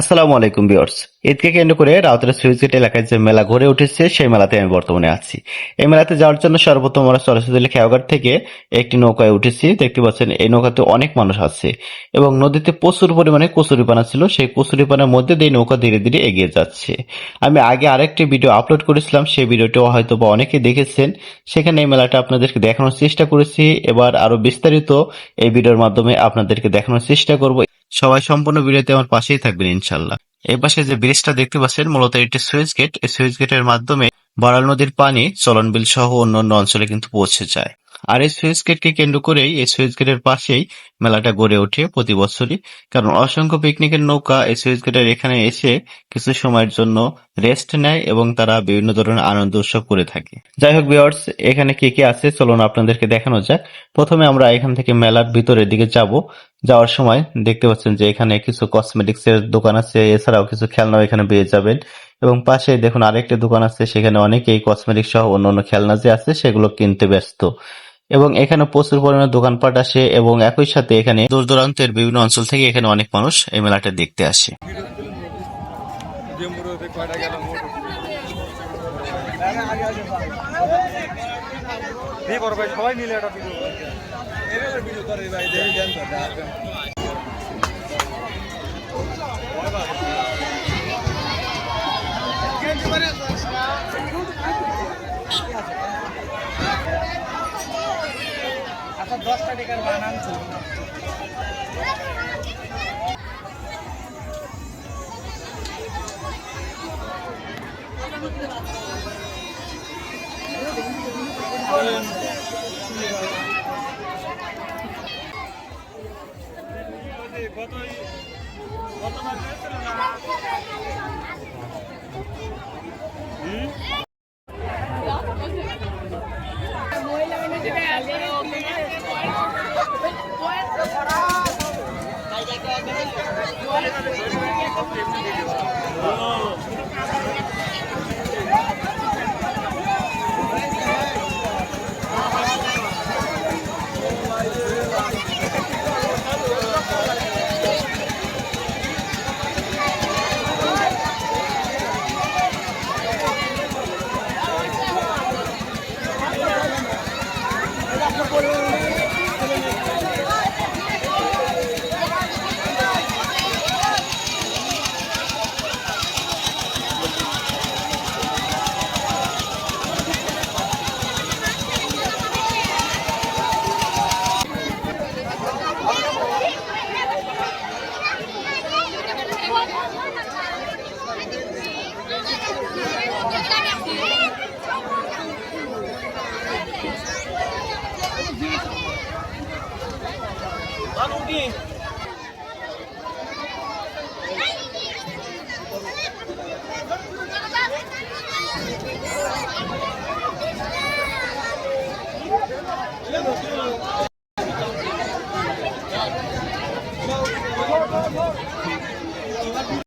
আসসালামু আলাইকুম বিয়ার্স ঈদকে কেন্দ্র করে রাউতের সুইচ গেট এলাকায় যে মেলা গড়ে উঠেছে, সেই মেলাতে আমি বর্তমানে আছি। এই মেলাতে যাওয়ার জন্য সর্বপ্রথম আমরা সরস্বতী খেয়াঘাট থেকে একটি নৌকায় উঠেছি। দেখতে পাচ্ছেন, এই নৌকাতে অনেক মানুষ আছে এবং নদীতে প্রচুর পরিমাণে কচুরিপানা ছিল। সেই কচুরিপানার মধ্যে দিয়ে নৌকা ধীরে ধীরে এগিয়ে যাচ্ছে। আমি আগে আরেকটি ভিডিও আপলোড করেছিলাম, সেই ভিডিওটিও হয়তো বা অনেকে দেখেছেন। সেখানে এই মেলাটা আপনাদেরকে দেখানোর চেষ্টা করেছি। এবার আরও বিস্তারিত এই ভিডিওর মাধ্যমে আপনাদেরকে দেখানোর চেষ্টা করব। সবাই সম্পূর্ণ ভিডিওতে আমার পাশেই থাকবেন ইনশাল্লাহ এই পাশে যে ব্রিজটা দেখতে পাচ্ছেন, মূলত এটি সুইচ গেট। এই সুইচ গেটের মাধ্যমে বড়াল নদীর পানি চলনবিল সহ অন্য অন্য অঞ্চলে কিন্তু পৌঁছে যায়। আর এই সুইচ গেটকে কেন্দ্র করেই এই সুইচ গেটের পাশেই মেলাটা গড়ে ওঠে প্রতি বছরই। কারণ অসংখ্য পিকনিকের নৌকা এই সুইচ গেটের এখানে এসে কিছু সময়ের জন্য রেস্ট নেয় এবং তারা বিভিন্ন ধরনের আনন্দ উৎসব করে থাকে। যাই হোক ভিউয়ার্স, এখানে কি কি আছে চলুন আপনাদেরকে দেখানো যাক। প্রথমে আমরা এখান থেকে মেলার ভিতরের দিকে যাব। যাওয়ার সময় দেখতে পাচ্ছেন যে এখানে কিছু কসমেটিক্স এর দোকান আছে, এছাড়াও কিছু খেলনাও এখানে পেয়ে যাবেন। এবং পাশে দেখুন আরেকটি দোকান আছে, সেখানে অনেকেই কসমেটিক্স সহ অন্যান্য খেলনা যে আছে, সেগুলো কিনতে ব্যস্ত। এবং এখানে প্রচুর পরিমাণে দোকানপাট আসে এবং একই সাথে এখানে দূর দূরান্তের বিভিন্ন অঞ্চল থেকে এখানে অনেক মানুষ এই মেলাটা দেখতে আসে। সবাই মিলে তো আচ্ছা দশটা টাকার বানান ছিল Gracias por 兄弟